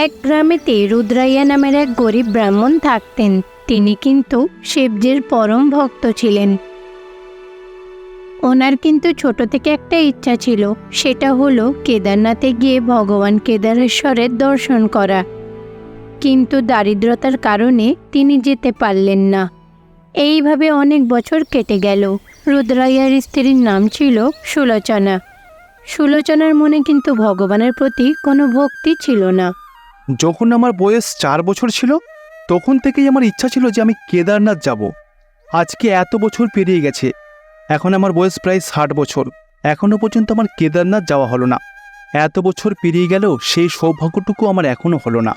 এক গ্রামেতে রুদ্রাইয়া নামের এক গরিব ব্রাহ্মণ থাকতেন। তিনি কিন্তু শিবজির পরম ভক্ত ছিলেন। ওনার কিন্তু ছোট থেকে একটা ইচ্ছা ছিল, সেটা হলো কেদারনাথে গিয়ে ভগবান কেদারেশ্বরের দর্শন করা। কিন্তু দারিদ্রতার কারণে তিনি যেতে পারলেন না। এইভাবে অনেক বছর কেটে গেল। রুদ্রাইয়ার স্ত্রীর নাম ছিল সুলোচনা। সুলোচনার মনে কিন্তু ভগবানের প্রতি কোনো ভক্তি ছিল না। যখন আমার বয়স চার বছর ছিল, তখন থেকেই আমার ইচ্ছা ছিল যে আমি কেদারনাথ যাব। আজকে এত বছর পেরিয়ে গেছে। এখন আমার বয়স প্রায় ষাট বছর। এখনও পর্যন্ত আমার কেদারনাথ যাওয়া হলো না। এত বছর পেরিয়ে গেলেও সেই সৌভাগ্যটুকু আমার এখনও হলো না।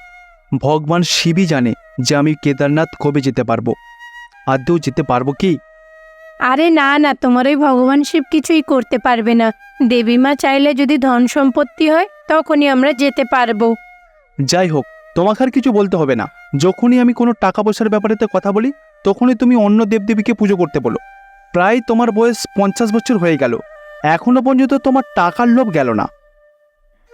ভগবান শিবই জানে যে আমি কেদারনাথ কবে যেতে পারব। আদৌ যেতে পারব কি? আরে না না, তোমার ওই ভগবান শিব কিছুই করতে পারবে না। দেবী মা চাইলে যদি ধন সম্পত্তি হয়, তখনই আমরা যেতে পারব। যাই হোক, তোমাকে আর কিছু বলতে হবে না। যখনই আমি কোনো টাকা পয়সার ব্যাপারেতে কথা বলি, তখনই তুমি অন্য দেবদেবীকে পুজো করতে বলো। প্রায় তোমার বয়স পঞ্চাশ বছর হয়ে গেল। এখনও পর্যন্ত তোমার টাকার লোভ গেল না।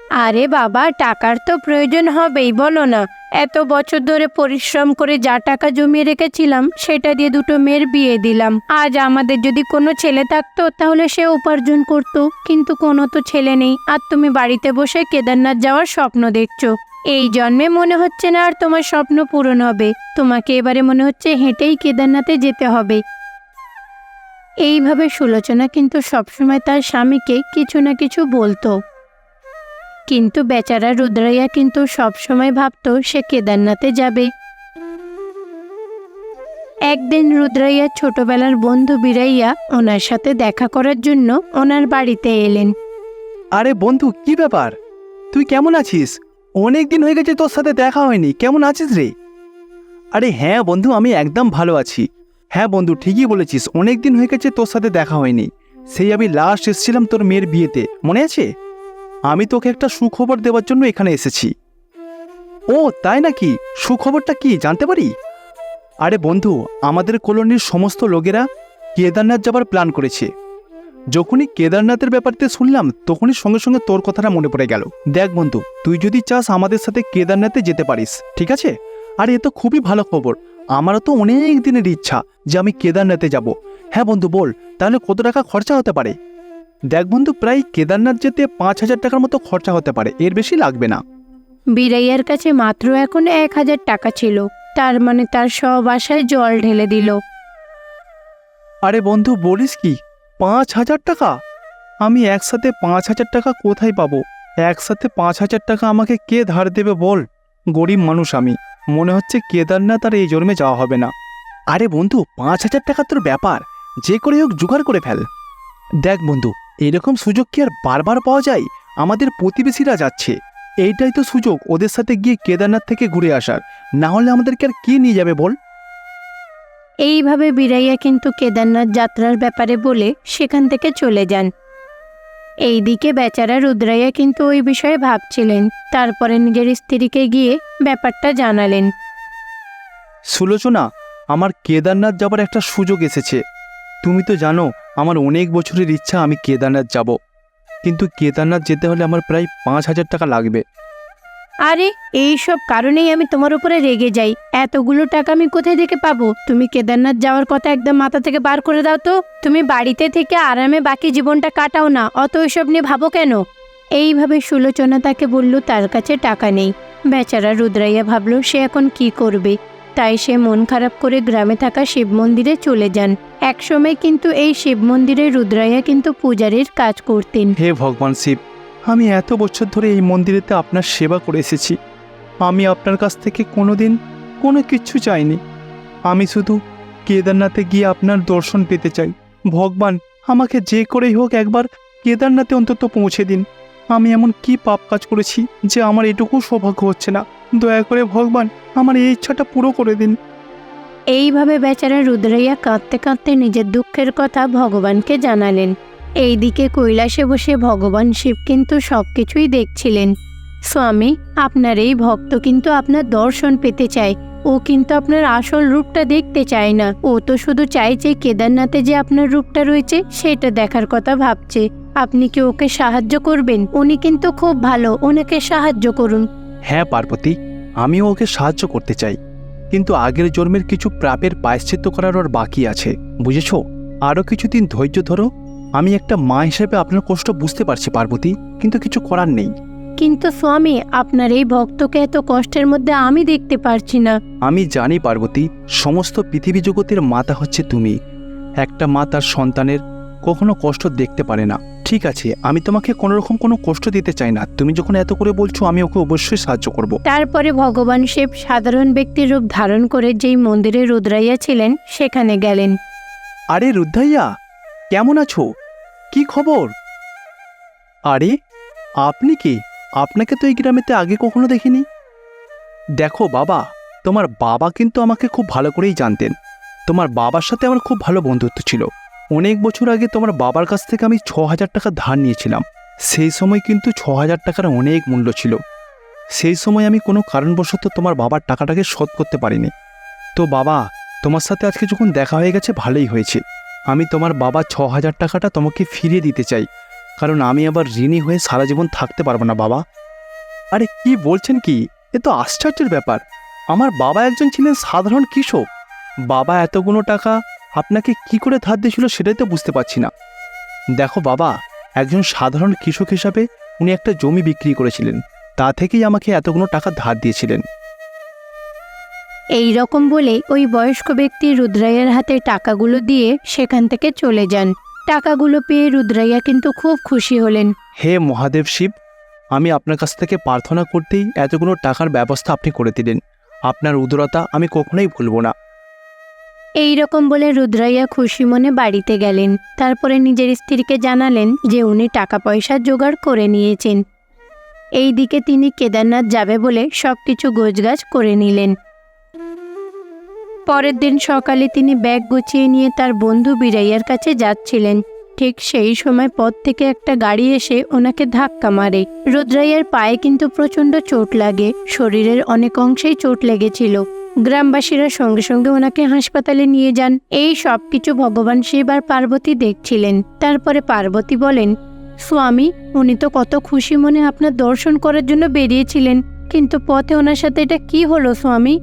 আরে বাবা, টাকার তো প্রয়োজন হবেই, বলো না। এত বছর ধরে পরিশ্রম করে যা টাকা জমিয়ে রেখেছিলাম, সেটা দিয়ে দুটো মেয়ের বিয়ে দিলাম। আজ আমাদের যদি কোনো ছেলে থাকতো, তাহলে সে উপার্জন করত। কিন্তু কোনো তো ছেলে নেই। আর তুমি বাড়িতে বসে কেদারনাথ যাওয়ার স্বপ্ন দেখছ। এই জন্মে মনে হচ্ছে না আর তোমার স্বপ্ন পূরণ হবে। তোমাকে এবারে মনে হচ্ছে হেঁটেই কেদারনাথে যেতে হবে। এইভাবে সুলোচনা কিন্তু সবসময় তার স্বামীকে কিছু না কিছু বলতো। কিন্তু বেচারা রুদ্রাইয়া কিন্তু সবসময় ভাবতো সে কেদারনাথে যাবে। একদিন রুদ্রাইয়া ছোটবেলার বন্ধু বিরাইয়া ওনার সাথে দেখা করার জন্য ওনার বাড়িতে এলেন। আরে বন্ধু, কি ব্যাপার? তুই কেমন আছিস? অনেক দিন হয়ে গেছে তোর সাথে দেখা হয়নি। কেমন আছিস রে? আরে হ্যাঁ বন্ধু, আমি একদম ভালো আছি। হ্যাঁ বন্ধু, ঠিকই বলেছিস অনেক দিন হয়ে গেছে তোর সাথে দেখা হয়নি। সেই আমি লাস্ট এসেছিলাম তোর মেয়ের বিয়েতে। মনে আছে? আমি তোকে একটা সুখবর দেওয়ার জন্য এখানে এসেছি। ও, তাই নাকি? সুখবরটা কি, জানতে পারি? আরে বন্ধু, আমাদের কলোনির সমস্ত লোকেরা কেদারনাথ যাবার প্ল্যান করেছে। যখনই কেদারনাথের ব্যাপারতে শুনলাম তখনই সঙ্গে সঙ্গে তোর কথাটা মনে পড়ে গেল। দেখ বন্ধু তুই যদি চাস আমাদের সাথে কেদারনাথে যেতে পারিস ঠিক আছে? আর এ তো খুবই ভালো খবর। আমারও তো অনেক দিনের ইচ্ছা যে আমি কেদারনাথে যাব। হ্যাঁ বন্ধু বল তাহলে কত টাকা খরচা হতে পারে? দেখ বন্ধু প্রায় কেদারনাথ যেতে পাঁচ হাজার টাকার মতো খরচা হতে পারে এর বেশি লাগবে না। বিরাইয়ার কাছে মাত্র এখন এক হাজার টাকা ছিল তার মানে তার সব আশায় জল ঢেলে দিল। আরে বন্ধু বলিস কি? পাঁচ হাজার টাকা? আমি একসাথে পাঁচ হাজার টাকা কোথায় পাবো? একসাথে পাঁচ হাজার টাকা আমাকে কে ধার দেবে বল? গরিব মানুষ আমি। মনে হচ্ছে কেদারনাথ আর এই জন্মে যাওয়া হবে না। আরে বন্ধু, পাঁচ হাজার টাকা তোর ব্যাপার। যে করে হোক জোগাড় করে ফেল। দেখ বন্ধু, এরকম সুযোগ কি আর বারবার পাওয়া যায়? আমাদের প্রতিবেশীরা যাচ্ছে। এইটাই তো সুযোগ, ওদের সাথে গিয়ে কেদারনাথ থেকে ঘুরে আসার। না হলে আমাদেরকে আর কে নিয়ে যাবে বল? এইভাবে বিরাইয়া কিন্তু কেদারনাথ যাত্রার ব্যাপারে বলে সেখান থেকে চলে যান। এইদিকে বেচারা রুদ্রাইয়া কিন্তু ওই বিষয়ে ভাবছিলেন, তারপরে নিজের স্ত্রীকে গিয়ে ব্যাপারটা জানালেন। সুলোচনা, আমার কেদারনাথ যাবার একটা সুযোগ এসেছে। তুমি তো জানো, আমার অনেক বছরের ইচ্ছা আমি কেদারনাথ যাব। কিন্তু কেদারনাথ যেতে হলে আমার প্রায় পাঁচ হাজার টাকা লাগবে। আরে এই সব কারণেই আমি তোমার উপরে রেগে যাই। এতগুলো টাকা আমি কোথায় থেকে পাবো? তুমি কেদারনাথ যাওয়ার কথা একদম মাথা থেকে বার করে দাও তো। তুমি বাড়িতে থেকে আরামে বাকি জীবনটা কাটাও না। অত এসব নিয়ে ভাবো কেন? এইভাবে সুলোচনা তাকে বলল, তার কাছে টাকা নেই। বেচারা রুদ্রাইয়া ভাবল, সে এখন কি করবে? তাই সে মন খারাপ করে গ্রামে থাকা শিব মন্দিরে চলে যান। একসময় কিন্তু এই শিব মন্দিরে রুদ্রাইয়া কিন্তু পূজারীর কাজ করতেন। হে ভগবান শিব আমি এত বছর ধরে এই মন্দিরেতে আপনার সেবা করে এসেছি। আমি আপনার কাছ থেকে কোনো দিন কোনো কিচ্ছু চাইনি। আমি শুধু কেদারনাথে গিয়ে আপনার দর্শন পেতে চাই। ভগবান, আমাকে যে করেই হোক একবার কেদারনাথে অন্তত পৌঁছে দিন। আমি এমন কি পাপ কাজ করেছি যে আমার এটুকু সৌভাগ্য হচ্ছে না। দয়া করে ভগবান, আমার এই ইচ্ছাটা পুরো করে দিন। এইভাবে বেচারা রুদ্রাইয়া কাঁদতে কাঁদতে নিজের দুঃখের কথা ভগবানকে জানালেন। এইদিকে কৈলাসে বসে ভগবান শিব কিন্তু সব কিছুই দেখছিলেন। স্বামী, আপনার এই ভক্ত কিন্তু আপনার দর্শন পেতে চায়। ও কিন্তু আপনার আসল রূপটা দেখতে চায় না। ও তো শুধু চাইছে কেদারনাথে যে আপনার রূপটা রয়েছে, সেটা দেখার কথা ভাবছে। আপনি কি ওকে সাহায্য করবেন? উনি কিন্তু খুব ভালো। ওনাকে সাহায্য করুন। হ্যাঁ পার্বতী আমিও ওকে সাহায্য করতে চাই। কিন্তু আগের জন্মের কিছু প্রাপের পায়শ্চিত্ত করার ওর বাকি আছে, বুঝেছ? আরও কিছুদিন ধৈর্য ধরো আমি একটা মা হিসেবে আপনার কষ্ট বুঝতে পারছি পার্বতী কিন্তু কিছু করার নেই। কিন্তু স্বামী আপনার এই ভক্তকে এত কষ্টের মধ্যে আমি দেখতে পারছি না। আমি জানি পার্বতী সমস্ত পৃথিবী জগতের মাতা হচ্ছে তুমি। একটা মা তার সন্তানের কখনো কষ্ট দেখতে পারে না। ঠিক আছে আমি তোমাকে কোনো রকম কোনো কষ্ট দিতে চাই না। তুমি যখন এত করে বলছো আমি ওকে অবশ্যই সাহায্য করব। তারপরে ভগবান শিব সাধারণ ব্যক্তির রূপ ধারণ করে যেই মন্দিরে রুদ্রাইয়া ছিলেন সেখানে গেলেন। আরে রুদ্ধাইয়া কেমন আছো? কি খবর? আরে, আপনি কি? আপনাকে তো এই গ্রামেতে আগে কখনো দেখিনি। দেখো বাবা, তোমার বাবা কিন্তু আমাকে খুব ভালো করেই জানতেন। তোমার বাবার সাথে আমার খুব ভালো বন্ধুত্ব ছিল। অনেক বছর আগে তোমার বাবার কাছ থেকে আমি ছ হাজার টাকা ধার নিয়েছিলাম। সেই সময় কিন্তু ছ হাজার টাকার অনেক মূল্য ছিল। সেই সময় আমি কোনো কারণবশত তোমার বাবার টাকাটাকে শোধ করতে পারিনি। তো বাবা, তোমার সাথে আজকে যখন দেখা হয়ে গেছে, ভালোই হয়েছে। আমি তোমার বাবা ছ হাজার টাকাটা তোমাকে ফিরিয়ে দিতে চাই। কারণ আমি আবার ঋণী হয়ে সারা জীবন থাকতে পারব না, বাবা। আরে, কি বলছেন কি? এ তো আশ্চর্যের ব্যাপার। আমার বাবা একজন ছিলেন সাধারণ কৃষক। বাবা এতগুলো টাকা আপনাকে কি করে ধার দিয়েছিল সেটাই তো বুঝতে পারছি না। দেখো, বাবা, একজন সাধারণ কৃষক হিসাবে উনি একটা জমি বিক্রি করেছিলেন। তা থেকেই আমাকে এতগুলো টাকা ধার দিয়েছিলেন। এই রকম বলে ওই বয়স্ক ব্যক্তি রুদ্রাইয়ার হাতে টাকাগুলো দিয়ে সেখান থেকে চলে যান। টাকাগুলো পেয়ে রুদ্রাইয়া কিন্তু খুব খুশি হলেন। হে মহাদেব শিব আমি আপনার কাছ থেকে প্রার্থনা করতেই এতগুলো টাকার ব্যবস্থা আপনি করে দিলেন। আপনার উদারতা আমি কখনোই ভুলব না। এই রকম বলে রুদ্রাইয়া খুশি মনে বাড়িতে গেলেন। তারপরে নিজের স্ত্রীকে জানালেন যে উনি টাকা পয়সা জোগাড় করে নিয়েছেন। এই দিকে তিনি কেদারনাথ যাবে বলে সব কিছু গোছগাছ করে নিলেন। পরের দিন সকালে তিনি ব্যাগ গুছিয়ে নিয়ে তার বন্ধু বিরাইয়ার কাছে যাচ্ছিলেন। ঠিক সেই সময় পথ থেকে একটা গাড়ি এসে ওনাকে ধাক্কা মারে। রুদ্রাইয়ার পায়ে কিন্তু প্রচণ্ড চোট লাগে। শরীরের অনেক অংশেই চোট লেগেছিল। গ্রামবাসীরা সঙ্গে সঙ্গে ওনাকে হাসপাতালে নিয়ে যান। এই সব কিছু ভগবান শিব আর পার্বতী দেখছিলেন। তারপরে পার্বতী বলেন, স্বামী, উনি তো কত খুশি মনে আপনার দর্শন করার জন্য বেরিয়েছিলেন। কিন্তু পথে ওনার সাথে এটা কি হলো স্বামী?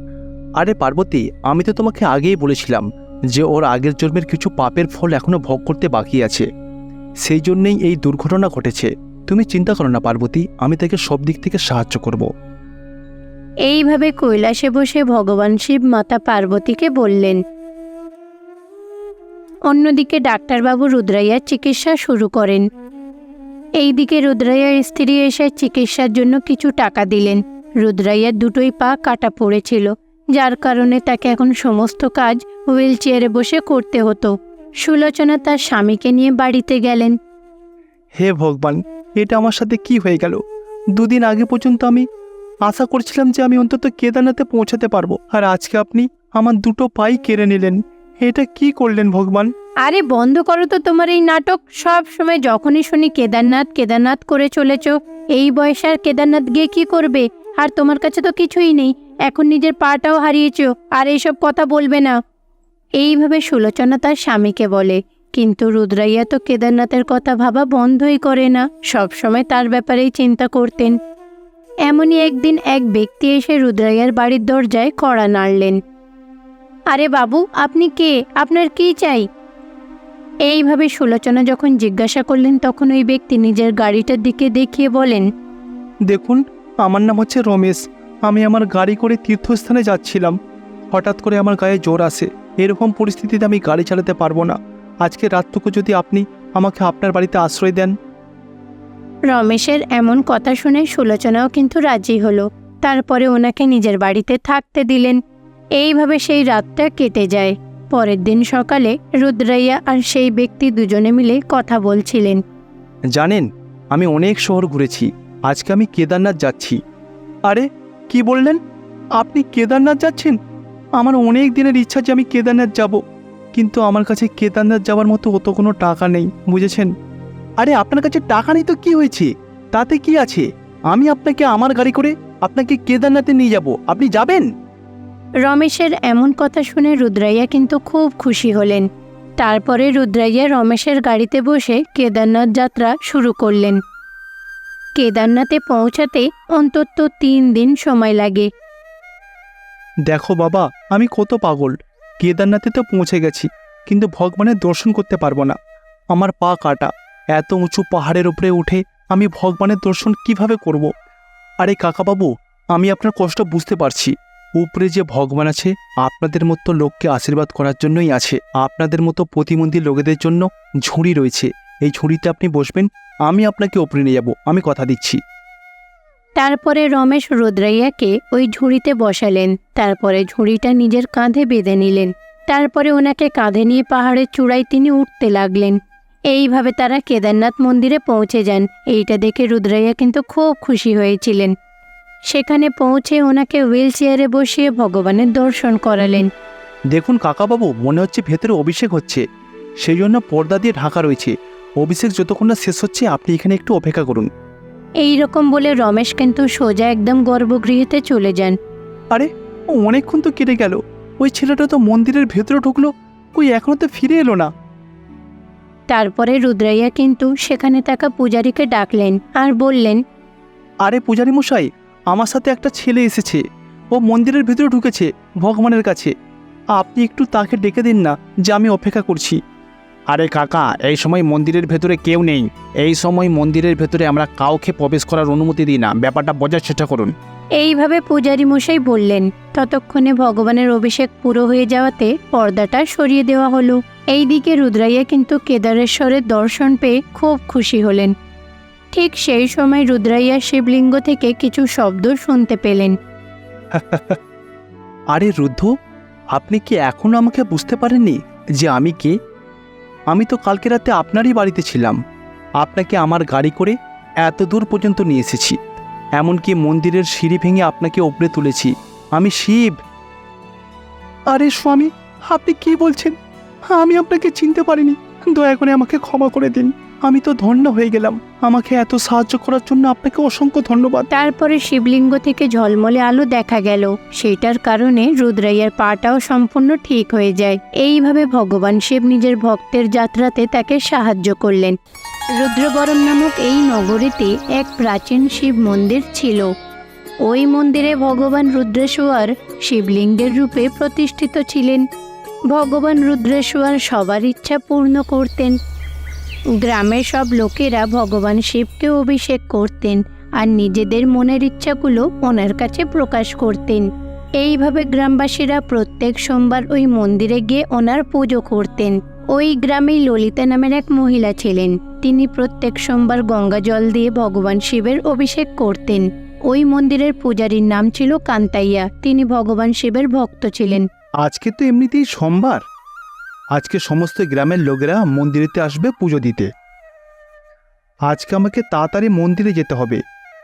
আরে পার্বতী, আমি তো তোমাকে আগেই বলেছিলাম যে ওর আগের জন্মের কিছু পাপের ফল এখনও ভোগ করতে বাকি আছে। সেই জন্যেই এই দুর্ঘটনা ঘটেছে। তুমি চিন্তা করো না পার্বতী, আমি তাকে সব দিক থেকে সাহায্য করব। এইভাবে কৈলাসে বসে ভগবান শিব মাতা পার্বতীকে বললেন। অন্যদিকে ডাক্তারবাবু রুদ্রাইয়ার চিকিৎসা শুরু করেন। এইদিকে রুদ্রাইয়ার স্ত্রী এসে চিকিৎসার জন্য কিছু টাকা দিলেন। রুদ্রাইয়ার দুটোই পা কাটা পড়েছিল। যার কারণে তাকে এখন সমস্ত কাজ হুইল চেয়ারে বসে করতে হতো। সুলোচনা তার স্বামীকে নিয়ে বাড়িতে গেলেন। হে ভগবান এটা আমার সাথে কি হয়ে গেল? দুদিন আগে পর্যন্ত আমি আশা করছিলাম যে আমি অন্তত কেদারনাথে পৌঁছাতে পারব আর আজকে আপনি আমার দুটো পাই কেড়ে নিলেন। এটা কি করলেন ভগবান? আরে বন্ধ করো তো তোমার এই নাটক। সব সময় যখনই শুনি কেদারনাথ কেদারনাথ করে চলেছ এই বয়সে আর কেদারনাথ গিয়ে কি করবে? আর তোমার কাছে তো কিছুই নেই। এখন নিজের পাটাও হারিয়েছ, আর এইসব কথা বলবে না। এইভাবে সুলোচনা তার স্বামীকে বলে, কিন্তু রুদ্রাইয়া তো কেদারনাথের কথা ভাবা বন্ধই করে না। সব সময় তার ব্যাপারেই চিন্তা করতেন। এমনই একদিন এক ব্যক্তি এসে রুদ্রাইয়ার বাড়ির দরজায় কড়া নাড়লেন। আরে বাবু, আপনি কে? আপনার কি চাই? এইভাবে সুলোচনা যখন জিজ্ঞাসা করলেন, তখন ওই ব্যক্তি নিজের গাড়িটার দিকে দেখিয়ে বলেন, দেখুন, আমার নাম হচ্ছে রমেশ। আমি আমার গাড়ি করে তীর্থস্থানে যাচ্ছিলাম। হঠাৎ করে আমার গায়ে জোর আসে। এরকম পরিস্থিতিতে আমি গাড়ি চালাতে পারব না। আজকে রাতটুকু যদি আপনি আমাকে আপনার বাড়িতে আশ্রয় দেন। রমেশের এমন কথা শুনে সুলোচনাও কিন্তু রাজি হলো। তারপরে ওনাকে নিজের বাড়িতে থাকতে দিলেন। এইভাবে সেই রাতটা কেটে যায়। পরের দিন সকালে রুদ্রাইয়া আর সেই ব্যক্তি দুজনে মিলে কথা বলছিলেন। জানেন আমি অনেক শহর ঘুরেছি। আজকে আমি কেদারনাথ যাচ্ছি। আরে কি বললেন? আপনি কেদারনাথ যাচ্ছেন? আমার অনেক দিনের ইচ্ছা যে আমি কেদারনাথ যাব, কিন্তু আমার কাছে কেদারনাথ যাওয়ার মতো অত কোনো টাকা নেই, বুঝেছেন? আরে, আপনার কাছে টাকা নেই তো কি হয়েছে? তাতে কি আছে? আমি আপনাকে আমার গাড়ি করে আপনাকে কেদারনাথে নিয়ে যাব, আপনি যাবেন? রমেশের এমন কথা শুনে রুদ্রাইয়া কিন্তু খুব খুশি হলেন। তারপরে রুদ্রাইয়া রমেশের গাড়িতে বসে কেদারনাথ যাত্রা শুরু করলেন। কেদারনাথে পৌঁছাতে অন্তত তিন দিন সময় লাগে। দেখো বাবা, আমি কত পাগল। কেদারনাথে তো পৌঁছে গেছি, কিন্তু ভগবানের দর্শন করতে পারব না। আমার পা কাটা, এত উঁচু পাহাড়ের উপরে উঠে আমি ভগবানের দর্শন কীভাবে করব। আরে কাকাবাবু, আমি আপনার কষ্ট বুঝতে পারছি। উপরে যে ভগবান আছে, আপনাদের মতো লোককে আশীর্বাদ করার জন্যই আছে। আপনাদের মতো প্রতিবন্ধী লোকেদের জন্য ঝুড়ি রয়েছে। এই ঝুড়িতে আপনি বসবেন আমি আপনাকে ওপরে নিয়ে যাব আমি কথা দিচ্ছি। তারপরে রমেশ রুদ্রাইয়াকে ওই ঝুড়িতে বসালেন তারপরে ঝুড়িটা নিজের কাঁধে বেঁধে নিলেন তারপরে ওনাকে কাঁধে নিয়ে পাহাড়ের চূড়ায় তিনি উঠতে লাগলেন। এইভাবে তারা কেদারনাথ মন্দিরে পৌঁছে যান এইটা দেখে রুদ্রাইয়া কিন্তু খুব খুশি হয়েছিলেন। সেখানে পৌঁছে ওনাকে হুইল চেয়ারে বসিয়ে ভগবানের দর্শন করালেন। দেখুন কাকাবাবু মনে হচ্ছে ভেতরে অভিষেক হচ্ছে। সেই জন্য পর্দা দিয়ে ঢাকা রয়েছে। অভিষেক যতক্ষণ না শেষ হচ্ছে আপনি এখানে একটু অপেক্ষা করুন। এই রকম বলে রমেশ কিন্তু সোজা একদম গর্ভগৃহেতে চলে যান। আরে ও অনেকক্ষণ তো কেটে গেল। ওই ছেলেটা তো মন্দিরের ভেতরে ঢুকলো ওই এখনও তো ফিরে এলো না। তারপরে রুদ্রাইয়া কিন্তু সেখানে থাকা পূজারীকে ডাকলেন আর বললেন আরে পূজারি মশাই আমার সাথে একটা ছেলে এসেছে। ও মন্দিরের ভেতরে ঢুকেছে ভগবানের কাছে। আপনি একটু তাকে ডেকে দিন না যে আমি অপেক্ষা করছি। আরে কাকা এই সময় মন্দিরের ভেতরে কেউ নেই। এই সময় মন্দিরের ভেতরে আমরা কাউকে প্রবেশ করার অনুমতি দিই না। ব্যাপারটা বোঝার চেষ্টা করুন। এইভাবে পূজারী মশাই বললেন। ততক্ষণে ভগবানের অভিষেক পুরো হয়ে যাওয়াতে পর্দাটা সরিয়ে দেওয়া হলো। এইদিকে রুদ্রাইয়া কিন্তু কেদারেশ্বরের দর্শন পেয়ে খুব খুশি হলেন। ঠিক সেই সময় রুদ্রাইয়া শিবলিঙ্গ থেকে কিছু শব্দ শুনতে পেলেন। আরে রুদ্ধ আপনি কি এখনও আমাকে বুঝতে পারেননি যে আমি কে? আমি তো কালকে রাতে আপনারই বাড়িতে ছিলাম। আপনাকে আমার গাড়ি করে এত দূর পর্যন্ত নিয়ে এসেছি। এমনকি মন্দিরের সিঁড়ি ভেঙে আপনাকে ওপরে তুলেছি। আমি শিব। আরে স্বামী, আপনি কি বলছেন? আমি আপনাকে চিনতে পারিনি। দয়া করে আমাকে ক্ষমা করে দিন। আমি তো ধন্য হয়ে গেলাম। আমাকে এত সাহায্য করার জন্য আপনাকে অসংখ্য ধন্যবাদ। তারপরে শিবলিঙ্গ থেকে ঝলমলে আলো দেখা গেল। সেটার কারণে রুদ্রাইয়ার পাটাও সম্পূর্ণ ঠিক হয়ে যায়। এইভাবে ভগবান শিব নিজের ভক্তের যাত্রাতে তাকে সাহায্য করলেন। রুদ্রবরণ নামক এই নগরীতে এক প্রাচীন শিব মন্দির ছিল। ওই মন্দিরে ভগবান রুদ্রেশ্বর শিবলিঙ্গের রূপে প্রতিষ্ঠিত ছিলেন। ভগবান রুদ্রেশ্বর সবার ইচ্ছা পূর্ণ করতেন। গ্রামের সব লোকেরা ভগবান শিবকে অভিষেক করতেন আর নিজেদের মনের ইচ্ছাগুলো ওনার কাছে প্রকাশ করতেন। এইভাবে গ্রামবাসীরা প্রত্যেক সোমবার ওই মন্দিরে গিয়ে ওনার পুজো করতেন। ওই গ্রামেই ললিতা নামের এক মহিলা ছিলেন। তিনি প্রত্যেক সোমবার গঙ্গা জল দিয়ে ভগবান শিবের অভিষেক করতেন। ওই মন্দিরের পূজারীর নাম ছিল কান্তাইয়া। তিনি ভগবান শিবের ভক্ত ছিলেন। আজকে তো এমনিতেই সোমবার। আজকে সমস্ত গ্রামের লোকেরা মন্দিরেতে আসবে পুজো দিতে। আজকে আমাকে তাড়াতাড়ি মন্দিরে যেতে হবে।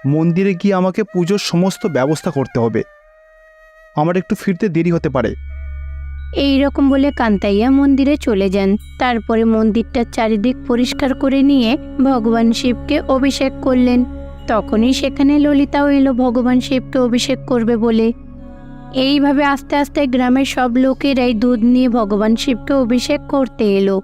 মন্দিরে গিয়ে আমাকে পুজোর সমস্ত ব্যবস্থা করতে হবে। আমার একটু ফিরতে দেরি হতে পারে। এই রকম বলে কান্তাইয়া মন্দিরে চলে যান। তারপরে মন্দিরটার চারিদিক পরিষ্কার করে নিয়ে ভগবান শিবকে অভিষেক করলেন। তখনই সেখানে ললিতাও এলো ভগবান শিবকে অভিষেক করবে বলে। এইভাবে আস্তে আস্তে গ্রামের সব লোকেরাই দুধ নিয়ে ভগবান শিবকে অভিষেক করতে এলো।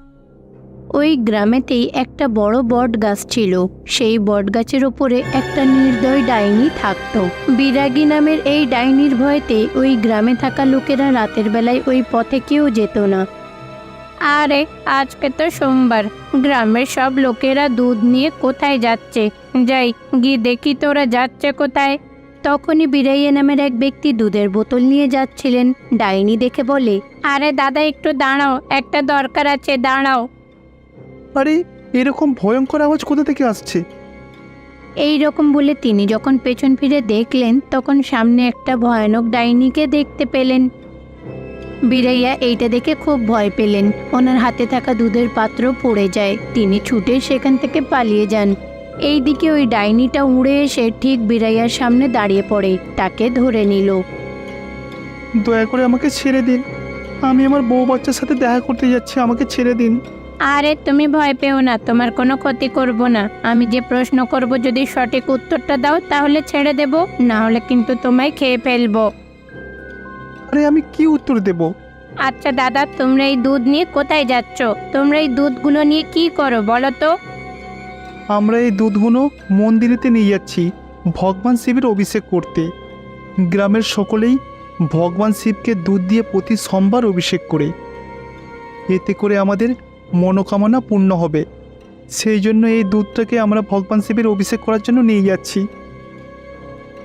ওই গ্রামেতেই একটা বড় বট গাছ ছিল। সেই বট গাছের ওপরে একটা নির্দয় ডাইনি থাকতো। বিরাগী নামের এই ডাইনির ভয়তে ওই গ্রামে থাকা লোকেরা রাতের বেলায় ওই পথে কেউ যেত না। আরে, আজকে তো সোমবার। গ্রামের সব লোকেরা দুধ নিয়ে কোথায় যাচ্ছে? যাই, গিয়ে দেখি তোরা যাচ্ছে কোথায়। তখনই বিরাইয়া নামের এক ব্যক্তি দুধের বোতল নিয়ে যাচ্ছিলেন। ডাইনি দেখে বলে আরে দাদা একটু দাঁড়াও একটা দরকার আছে দাঁড়াও। আরে এরকম ভয়ঙ্কর আওয়াজ কোথা থেকে আসছে? এই রকম বলে তিনি যখন পেছন ফিরে দেখলেন তখন সামনে একটা ভয়ানক ডাইনিকে দেখতে পেলেন। বীরাইয়া এইটা দেখে খুব ভয় পেলেন। ওনার হাতে থাকা দুধের পাত্র পড়ে যায়। তিনি ছুটে সেখান থেকে পালিয়ে যান। এইদিকে ওই ডাইনিটা উড়ে এসে ঠিক বীরাইয়ার সামনে দাঁড়িয়ে পড়ে তাকে ধরে নিল। দয়া করে আমাকে ছেড়ে দিন। আমি আমার বউ বাচ্চার সাথে দেখা করতে যাচ্ছি আমাকে ছেড়ে দিন। আরে তুমি ভয় পেও না তোমার কোনো ক্ষতি করব না। আমি যে প্রশ্ন করব যদি সঠিক উত্তরটা দাও তাহলে ছেড়ে দেব না হলে কিন্তু তোমায় খেয়ে ফেলব। আরে আমি কি উত্তর দেব? আচ্ছা দাদা তোমরা এই দুধ নিয়ে কোথায় যাচ্ছ? তোমরা এই দুধগুলো নিয়ে কি করো বলো তো? আমরা এই দুধগুলো মন্দিরেতে নিয়ে যাচ্ছি, ভগবান শিবের অভিষেক করতে। গ্রামের সকলেই ভগবান শিবকে দুধ দিয়ে প্রতি সোমবার অভিষেক করে। এতে করে আমাদের মনোকামনা পূর্ণ হবে। সেই জন্য এই দুধটাকে আমরা ভগবান শিবের অভিষেক করার জন্য নিয়ে যাচ্ছি।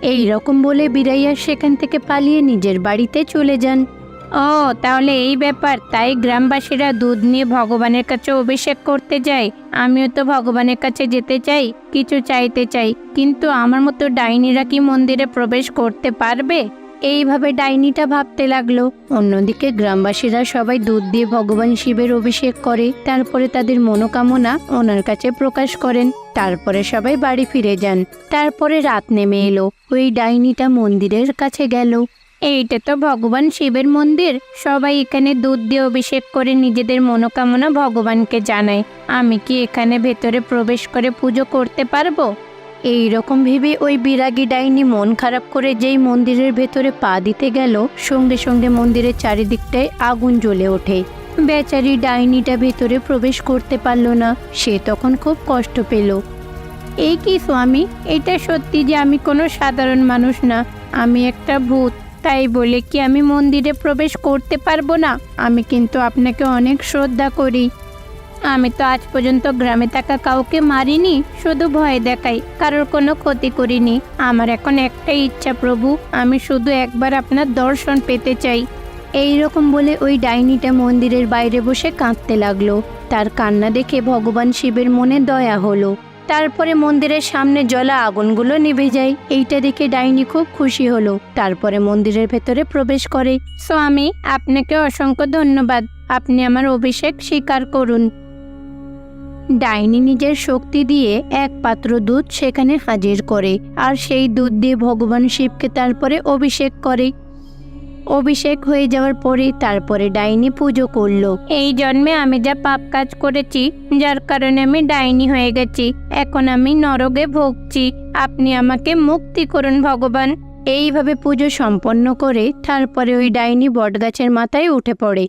এই রকম বলে বীরাইয়া সেখান থেকে পালিয়ে নিজের বাড়িতে চলে যান। ও, তাহলে এই ব্যাপার। তাই গ্রামবাসীরা দুধ নিয়ে ভগবানের কাছে অভিষেক করতে যায়। আমিও তো ভগবানের কাছে যেতে চাই, কিছু চাইতে চাই। কিন্তু আমার মতো ডাইনিরা কি মন্দিরে প্রবেশ করতে পারবে? এইভাবে ডাইনিটা ভাবতে লাগল। অন্যদিকে গ্রামবাসীরা সবাই দুধ দিয়ে ভগবান শিবের অভিষেক করে, তারপরে তাদের মনোকামনা ওনার কাছে প্রকাশ করেন। তারপরে সবাই বাড়ি ফিরে যান। তারপরে রাত নেমে এলো। ওই ডাইনিটা মন্দিরের কাছে গেল। এইটা তো ভগবান শিবের মন্দির। সবাই এখানে দুধ দিয়ে অভিষেক করে নিজেদের মনোকামনা ভগবানকে জানায়। আমি কি এখানে ভেতরে প্রবেশ করে পুজো করতে পারব? এই রকম ভেবে ওই বিরাগী ডাইনি মন খারাপ করে যেই মন্দিরের ভেতরে পা দিতে গেল, সঙ্গে সঙ্গে মন্দিরের চারিদিকটায় আগুন জ্বলে ওঠে। বেচারি ডাইনিটা ভেতরে প্রবেশ করতে পারল না, সে তখন খুব কষ্ট পেল। এই কি স্বামী? এটা সত্যি যে আমি কোনো সাধারণ মানুষ না। আমি একটা ভূত। তাই বলে কি আমি মন্দিরে প্রবেশ করতে পারব না? আমি কিন্তু আপনাকে অনেক শ্রদ্ধা করি। আমি তো আজ পর্যন্ত গ্রামে থাকা কাউকে মারিনি, শুধু ভয় দেখাই, কারোর কোনো ক্ষতি করিনি। আমার এখন একটাই ইচ্ছা প্রভু, আমি শুধু একবার আপনার দর্শন পেতে চাই। এই রকম বলে ওই ডাইনিটা মন্দিরের বাইরে বসে কাঁদতে লাগল। তার কান্না দেখে ভগবান শিবের মনে দয়া হলো। তারপরে মন্দিরের সামনে জ্বলা আগুনগুলো নিভে যায়। এইটা দেখে ডাইনি খুব খুশি হলো। তারপরে মন্দিরের ভেতরে প্রবেশ করে, স্বামী, আপনাকে অসংখ্য ধন্যবাদ। আপনি আমার অভিষেক স্বীকার করুন। ডাইনি নিজের শক্তি দিয়ে এক পাত্র দুধ সেখানে হাজির করে, আর সেই দুধ দিয়ে ভগবান শিবকে তারপরে অভিষেক করে। অভিষেক হয়ে যাওয়ার পরে তারপরে ডাইনি পুজো করল। এই জন্মে আমি যা পাপ কাজ করেছি যার কারণে আমি ডাইনি হয়ে গেছি। এখন আমি নরকে ভুগছি। আপনি আমাকে মুক্তি করুন ভগবান। এইভাবে পুজো সম্পন্ন করে তারপরে ওই ডাইনি বটগাছের মাথায় উঠে পড়ে।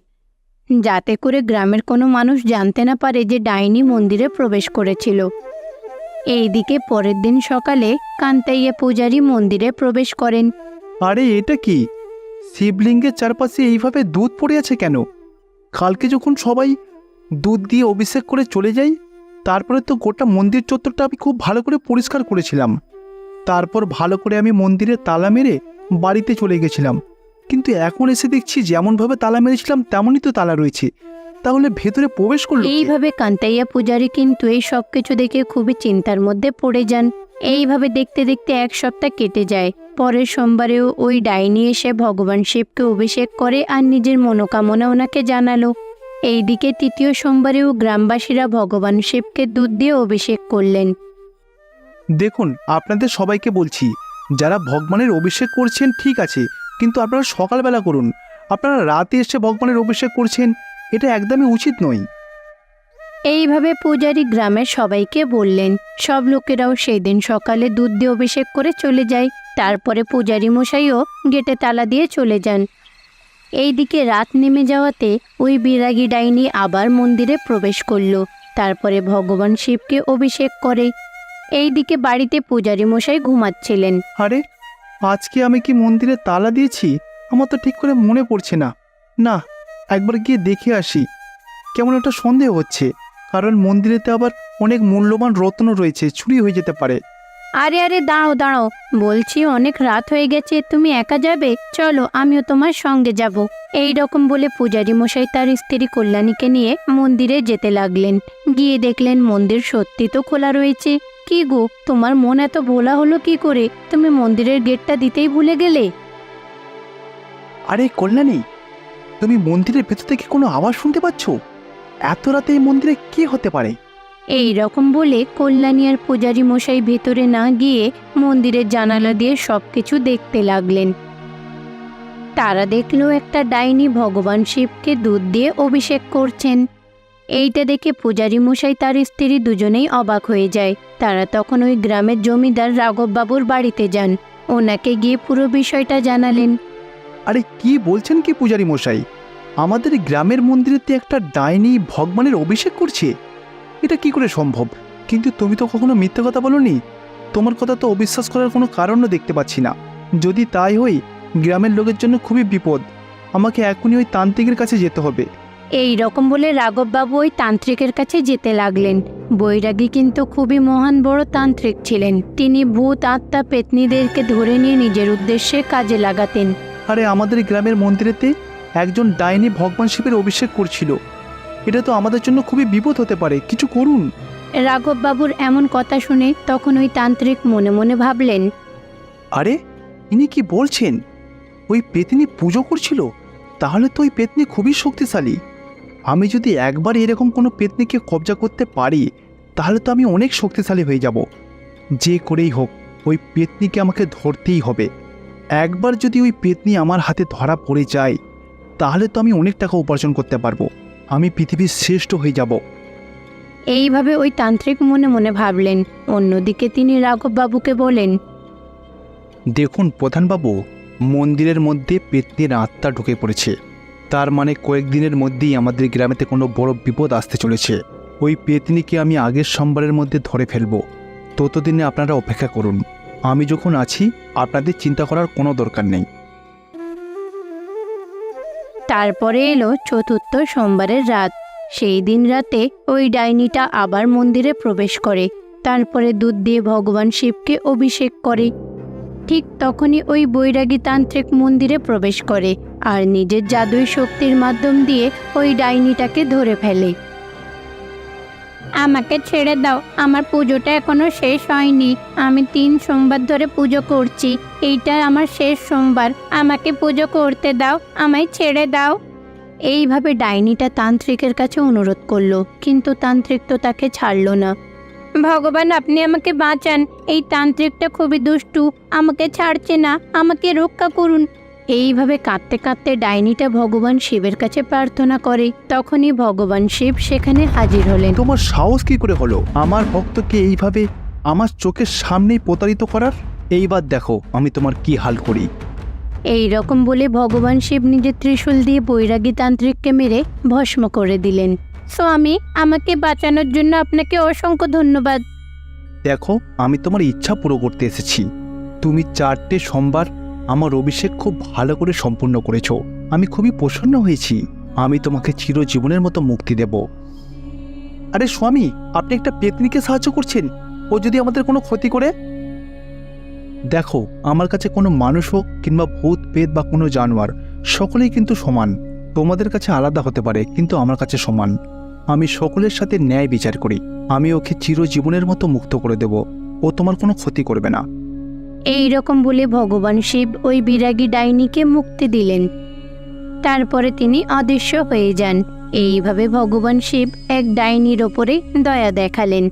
যাতে করে গ্রামের কোনো মানুষ জানতে না পারে যে ডাইনি মন্দিরে প্রবেশ করেছিল। এইদিকে পরের দিন সকালে কান্তাইয়া পূজারী মন্দিরে প্রবেশ করেন। আরে এটা কি? শিবলিঙ্গের চারপাশে এইভাবে দুধ পড়ে আছে কেন? কালকে যখন সবাই দুধ দিয়ে অভিষেক করে চলে যাই, তারপরে তো গোটা মন্দির চত্বরটা আমি খুব ভালো করে পরিষ্কার করেছিলাম। তারপর ভালো করে আমি মন্দিরে তালা মেরে বাড়িতে চলে গেছিলাম। কিন্তু এখন এসে দেখছি যেমনভাবে তালা মেরেছিলাম, তেমনই তো তালা রয়েছে। তাহলে ভেতরে প্রবেশ করল এইভাবে কান্তাইয়া পূজারী কিন্তু এই সব কিছু দেখে খুবই চিন্তার মধ্যে পড়ে যান। এইভাবে দেখতে দেখতে এক সপ্তাহ কেটে যায়। পরের সোমবারেও ওই ডাইনি এসে ভগবান শিবকে অভিষেক করে আর নিজের মনোকামনা ওনাকে জানালো। এইদিকে তৃতীয় সোমবারেও গ্রামবাসীরা ভগবান শিবকে দুধ দিয়ে অভিষেক করলেন। দেখুন, আপনাদের সবাইকে বলছি, যারা ভগবানের অভিষেক করছেন, ঠিক আছে, কিন্তু আপনারা সকালবেলা করুন। আপনারা রাতে এসে ভগবানের অভিষেক করছেন, এটা একদমই উচিত নয়। এইভাবে পূজারী গ্রামের সবাইকে বললেন। সব লোকেরাও সেই দিন সকালে দুধ দিয়ে অভিষেক করে চলে যায়। তারপরে পূজারী মশাইও গেটে তালা দিয়ে চলে যান। এইদিকে রাত নেমে যাওয়াতে ওই বিরাগী ডাইনি আবার মন্দিরে প্রবেশ করল। তারপরে ভগবান শিবকে অভিষেক করে। এইদিকে বাড়িতে পূজারী মশাই ঘুমাচ্ছিলেন। আরে, আজকে আমি কি মন্দিরে তালা দিয়েছি? আমার তো ঠিক করে মনে পড়ছে না। না, একবার গিয়ে দেখে আসি। কেমন একটা সন্দেহ হচ্ছে। কারণ মন্দিরেতে আবার অনেক মূল্যবান রত্ন রয়েছে চুরি হয়ে যেতে পারে। আরে আরে দাঁড়াও দাঁড়াও। বলছি অনেক রাত হয়ে গেছে তুমি একা যাবে? চলো আমিও তোমার সঙ্গে যাব। এই রকম বলে পূজারী মশাই তার স্ত্রী কল্যাণীকে নিয়ে মন্দিরে যেতে লাগলেন। গিয়ে দেখলেন মন্দির সত্যি তো খোলা রয়েছে। কি গো তোমার মন এত ভোলা হলো কি করে? তুমি মন্দিরের গেটটা দিতেই ভুলে গেলে? আরে কল্যাণী তুমি মন্দিরের ভেতর থেকে কোনো আওয়াজ শুনতে পাচ্ছ? এত রাতে এই মন্দিরে কি হতে পারে? এই রকম বলে কল্যাণী আর পূজারী মশাই ভেতরে না গিয়ে মন্দিরের জানালা দিয়ে সবকিছু দেখতে লাগলেন। তারা দেখল একটা ডাইনি ভগবান শিবকে দুধ দিয়ে অভিষেক করছেন। এইটা দেখে পূজারী মশাই তার স্ত্রী দুজনেই অবাক হয়ে যায়। তারা তখন ওই গ্রামের জমিদার রাঘববাবুর বাড়িতে যান। ওনাকে গিয়ে পুরো বিষয়টা জানালেন। আরে কি বলছেন কি পূজারি মশাই? আমাদের গ্রামের মন্দিরেতে একটা ডাইনি ভগবানের অভিষেক করছে। এটা কি করে সম্ভব? কিন্তু তুমি তো কখনো মিথ্যে কথা বলনি। তোমার কথা তো অবিশ্বাস করার কোনো কারণও দেখতে পাচ্ছি না। যদি তাই হই গ্রামের লোকের জন্য খুবই বিপদ। আমাকে এখনই ওই তান্ত্রিকের কাছে যেতে হবে। এই রকম বলে রাঘববাবু ওই তান্ত্রিকের কাছে যেতে লাগলেন। বৈরাগী কিন্তু খুবই মহান বড় তান্ত্রিক ছিলেন। তিনি ভূত আত্মা পেতনিদেরকে ধরে নিয়ে নিজের উদ্দেশ্যে কাজে লাগাতেন। আরে আমাদের গ্রামের মন্দিরেতে একজন ডাইনি ভগবান শিবের অভিষেক করছিল। এটা তো আমাদের জন্য খুবই বিপদ হতে পারে। কিছু করুন। রাঘববাবুর এমন কথা শুনে তখন ওই তান্ত্রিক মনে মনে ভাবলেন আরে ইনি কি বলছেন? ওই পেতনি পুজো করছিল? তাহলে তো ওই পেতনি খুবই শক্তিশালী। আমি যদি একবার এরকম কোনো পেতনিকে কবজা করতে পারি তাহলে তো আমি অনেক শক্তিশালী হয়ে যাব। যে করেই হোক ওই পেতনিকে আমাকে ধরতেই হবে। একবার যদি ওই পেতনি আমার হাতে ধরা পড়ে যায় তাহলে তো আমি অনেক টাকা উপার্জন করতে পারব। আমি পৃথিবীর শ্রেষ্ঠ হয়ে যাব। এইভাবে ওই তান্ত্রিক মনে মনে ভাবলেন। অন্যদিকে তিনি রাঘববাবুকে বলেন দেখুন প্রধানবাবু মন্দিরের মধ্যে পেতনির আত্মা ঢুকে পড়েছে। তার মানে কয়েকদিনের মধ্যেই আমাদের গ্রামেতে কোনো বড় বিপদ আসতে চলেছে। ওই পেতনিকে আমি আগের সোমবারের মধ্যে ধরে ফেলব। ততদিনে আপনারা অপেক্ষা করুন। আমি যখন আছি আপনাদের চিন্তা করার কোনো দরকার নেই। তারপরে এলো চতুর্থ সোমবারের রাত। সেই দিন রাতে ওই ডাইনিটা আবার মন্দিরে প্রবেশ করে। তারপরে দুধ দিয়ে ভগবান শিবকে অভিষেক করে। ঠিক তখনই ওই বৈরাগী তান্ত্রিক মন্দিরে প্রবেশ করে আর নিজের জাদুই শক্তির মাধ্যম দিয়ে ওই ডাইনিটাকে ধরে ফেলে। আমাকে ছেড়ে দাও। আমার পুজোটা এখনও শেষ হয়নি। আমি তিন সোমবার ধরে পুজো করছি। এইটা আমার শেষ সোমবার। আমাকে পুজো করতে দাও। আমায় ছেড়ে দাও। এইভাবে ডাইনিটা তান্ত্রিকের কাছে অনুরোধ করল। কিন্তু তান্ত্রিক তো তাকে ছাড়লো না। ভগবান, আপনি আমাকে বাঁচান। এই তান্ত্রিকটা খুবই দুষ্টু। আমাকে ছাড়ছে না। আমাকে রক্ষা করুন। এইভাবে কাঁদতে কাঁদতে ডাইনিটা ভগবান শিবের কাছে প্রার্থনা করে তখনই ভগবান শিব সেখানে হাজির হলেন। তোমার সাহস কি করে হলো? আমার ভক্তকে এইভাবে আমার চোখের সামনেই প্রতারিত করার? এইবার দেখো আমি তোমার কি হাল করি। এই রকম বলে ভগবান শিব নিজের ত্রিশূল দিয়ে বৈরাগী তান্ত্রিককে মেরে ভস্ম করে দিলেন। স্বামী আমাকে বাঁচানোর জন্য আপনাকে অসংখ্য ধন্যবাদ। দেখো আমি তোমার ইচ্ছা পুরো করতে এসেছি। তুমি চারটে সোমবার আমার অভিষেক খুব ভালো করে সম্পূর্ণ করেছ। আমি খুবই প্রসন্ন হয়েছি। আমি তোমাকে চিরজীবনের মতো মুক্তি দেব। আরে স্বামী, আপনি একটা পেতনিকে সাহায্য করছেন? ও যদি আমাদের কোনো ক্ষতি করে? দেখো, আমার কাছে কোনো মানুষ হোক কিংবা ভূত, পেত বা কোনো জানোয়ার, সকলেই কিন্তু সমান। তোমাদের কাছে আলাদা হতে পারে, কিন্তু আমার কাছে সমান। আমি সকলের সাথে ন্যায় বিচার করি। আমি ওকে চিরজীবনের মতো মুক্ত করে দেব। ও তোমার কোনো ক্ষতি করবে না। এই রকম বলে ভগবান শিব ওই বিরাগী ডাইনিকে মুক্তি দিলেন। তারপরে তিনি অদৃশ্য হয়ে যান। এইভাবে ভগবান শিব এক ডাইনির ওপরে দয়া দেখালেন।